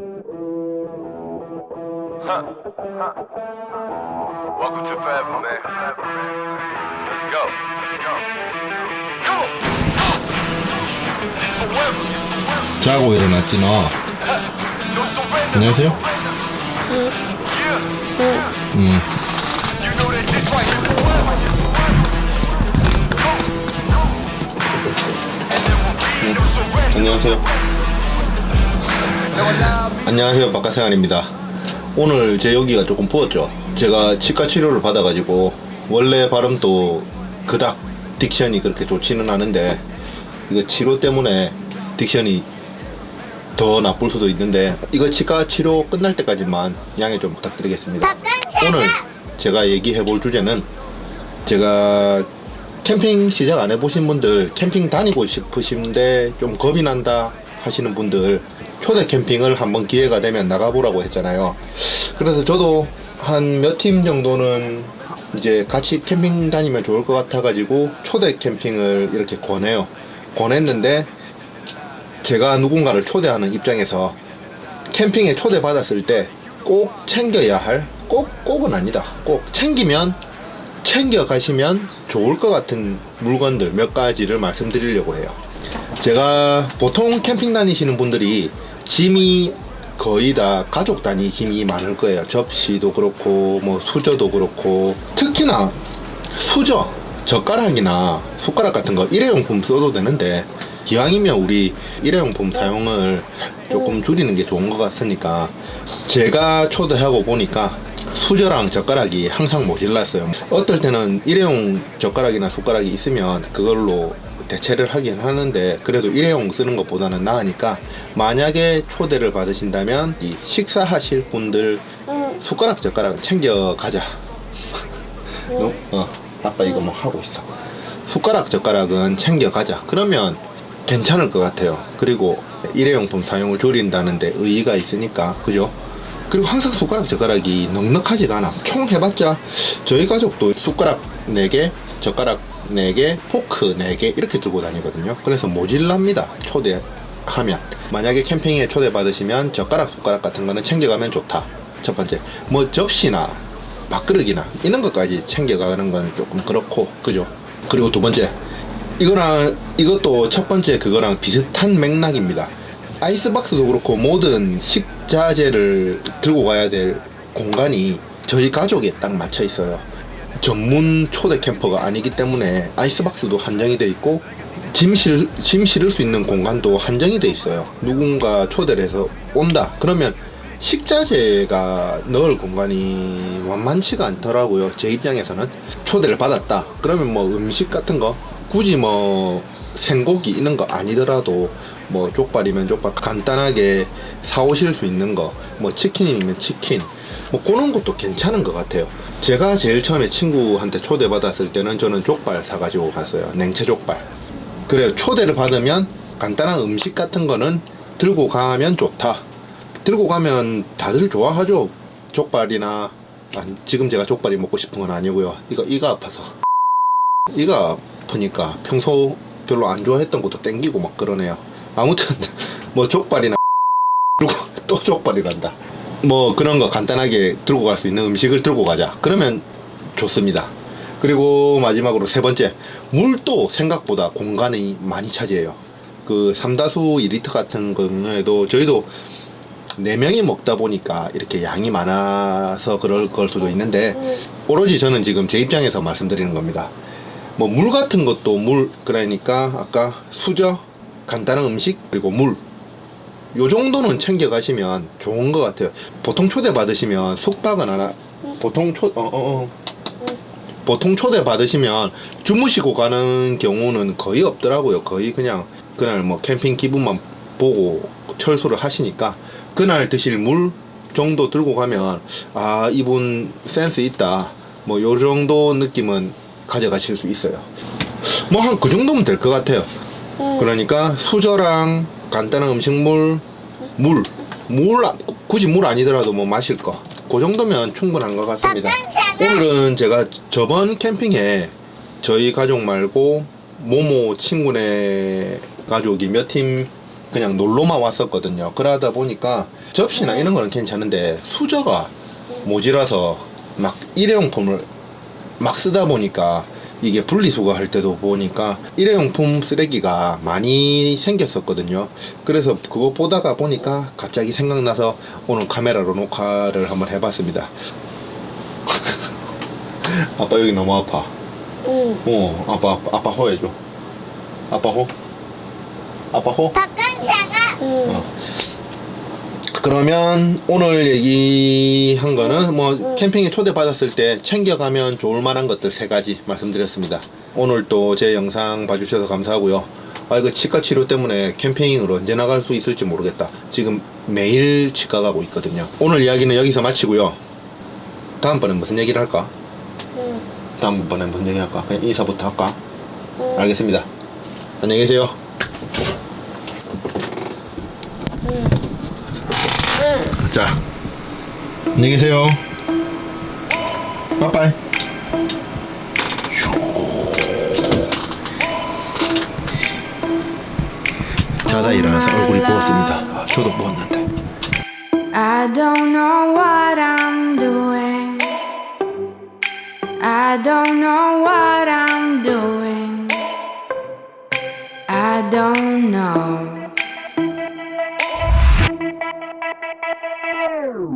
Huh. Welcome to Forever, man. Let's go. Come on. This forever. 자고 일어났지 너. 안녕하세요. 음. 안녕하세요 안녕하세요. 바깥생활입니다. 오늘 제 여기가 조금 부었죠. 제가 치과 치료를 받아가지고 원래 발음도 그닥 딕션이 그렇게 좋지는 않은데 이거 치료 때문에 딕션이 더 나쁠 수도 있는데 이거 치과 치료 끝날 때까지만 양해 좀 부탁드리겠습니다. 오늘 제가 얘기해 볼 주제는 제가 캠핑 시작 안 해보신 분들 캠핑 다니고 싶으신데 좀 겁이 난다 하시는 분들 초대 캠핑을 한번 기회가 되면 나가보라고 했잖아요 그래서 저도 한 몇 팀 정도는 이제 같이 캠핑 다니면 좋을 것 같아 가지고 초대 캠핑을 이렇게 권해요 권했는데 제가 누군가를 초대하는 입장에서 캠핑에 초대받았을 때 꼭 챙겨야 할, 꼭, 꼭은 아니다. 꼭 챙기면, 챙겨 가시면 좋을 것 같은 물건들 몇 가지를 말씀드리려고 해요. 제가 보통 캠핑 다니시는 분들이 짐이 거의 다 가족 단위 짐이 많을 거예요. 접시도 그렇고, 뭐 수저도 그렇고, 특히나 수저, 젓가락이나 숟가락 같은 거 일회용품 써도 되는데 기왕이면 우리 일회용품 사용을 조금 줄이는 게 좋은 것 같으니까 제가 초대하고 보니까 수저랑 젓가락이 항상 모질랐어요. 어떨 때는 일회용 젓가락이나 숟가락이 있으면 그걸로 대체를 하긴 하는데 그래도 일회용 쓰는 것보다는 나으니까 만약에 초대를 받으신다면 이 식사하실 분들 숟가락 젓가락 챙겨 가자. 너? 어, 아빠 이거 뭐 하고 있어. 숟가락 젓가락은 챙겨 가자. 그러면 괜찮을 것 같아요. 그리고 일회용품 사용을 줄인다는데 의의가 있으니까 그죠? 그리고 항상 숟가락 젓가락이 넉넉하지가 않아. 총 해봤자 저희 가족도 숟가락 4개, 젓가락 4개, 포크 4개 이렇게 들고 다니거든요. 그래서 모질랍니다. 초대하면. 만약에 캠핑에 초대받으시면 젓가락, 숟가락 같은 거는 챙겨가면 좋다. 첫 번째. 뭐 접시나 밥그릇이나 이런 것까지 챙겨가는 건 조금 그렇고 그죠? 그리고 두 번째 이거랑 이것도 첫 번째 그거랑 비슷한 맥락입니다. 아이스박스도 그렇고 모든 식자재를 들고 가야 될 공간이 저희 가족에 딱 맞춰 있어요. 전문 초대 캠퍼가 아니기 때문에 아이스박스도 한정이 돼 있고 짐, 실, 짐 실을 수 있는 공간도 한정이 돼 있어요. 누군가 초대를 해서 온다. 그러면 식자재가 넣을 공간이 완만치가 않더라고요. 제 입장에서는 초대를 받았다. 그러면 뭐 음식 같은 거 굳이 뭐 생고기 이런 거 아니더라도 뭐 족발이면 족발 간단하게 사오실 수 있는 거 뭐 치킨이면 치킨 뭐 그런 것도 괜찮은 것 같아요. 제가 제일 처음에 친구한테 초대받았을 때는 저는 족발 사가지고 갔어요. 냉채 족발. 그래요. 초대를 받으면 간단한 음식 같은 거는 들고 가면 좋다. 들고 가면 다들 좋아하죠. 족발이나 아니, 지금 제가 족발이 먹고 싶은 건 아니고요. 이거 이가 아파서. 이가 아프니까 평소 별로 안 좋아했던 것도 땡기고 막 그러네요. 아무튼 뭐 족발이나 그리고 또 족발이란다. 뭐 그런 거 간단하게 들고 갈 수 있는 음식을 들고 가자. 그러면 좋습니다. 그리고 마지막으로 세 번째 물도 생각보다 공간이 많이 차지해요. 그 삼다수 2리터 같은 경우에도 저희도 네 명이 먹다 보니까 이렇게 양이 많아서 그럴 걸 수도 있는데 오로지 저는 지금 제 입장에서 말씀드리는 겁니다. 뭐 물 같은 것도 물 그러니까 아까 수저 간단한 음식 그리고 물 요 정도는 챙겨 가시면 좋은 것 같아요. 보통 초대 받으시면 숙박은 하나 보통 초 어, 어, 어. 보통 초대 받으시면 주무시고 가는 경우는 거의 없더라고요. 거의 그냥 그날 뭐 캠핑 기분만 보고 철수를 하시니까 그날 드실 물 정도 들고 가면 아 이분 센스 있다. 뭐 요 정도 느낌은 가져가실 수 있어요. 뭐 한 그 정도면 될 것 같아요. 그러니까 수저랑 간단한 음식물, 물, 물 아- 굳이 물 아니더라도 뭐 마실 거. 그 정도면 충분한 것 같습니다. 오늘은 제가 저번 캠핑에 저희 가족 말고 모모 친구네 가족이 몇 팀 그냥 놀러만 왔었거든요. 그러다 보니까 접시나 이런 거는 괜찮은데 수저가 모자라서 막 일회용품을 막 쓰다 보니까 이게 분리수거 할 때도 보니까 일회용품 쓰레기가 많이 생겼었거든요. 그래서 그거 보다가 보니까 갑자기 생각나서 오늘 카메라로 녹화를 한번 해봤습니다. 아빠 여기 너무 아파. 응. 어, 아빠 아빠, 아빠 호해줘. 아빠 호. 아빠 호. 박강사가 응. 그러면 오늘 얘기한 거는 뭐 캠핑에 초대받았을 때 챙겨가면 좋을 만한 것들 세 가지 말씀드렸습니다. 오늘 또 제 영상 봐주셔서 감사하고요. 아 이거 치과 치료 때문에 캠핑으로 언제 나갈 수 있을지 모르겠다. 지금 매일 치과 가고 있거든요. 오늘 이야기는 여기서 마치고요. 다음번에 무슨 얘기를 할까? 응. 다음번에 무슨 얘기 할까? 그냥 인사부터 할까? 응. 알겠습니다. 안녕히 계세요. 자, 안녕히 계세요. 빠빠이. 자다 일어나서 얼굴이 부었습니다. 아, 저도 부었는데. I don't know what I'm doing. I don't know what I'm doing. I don't know.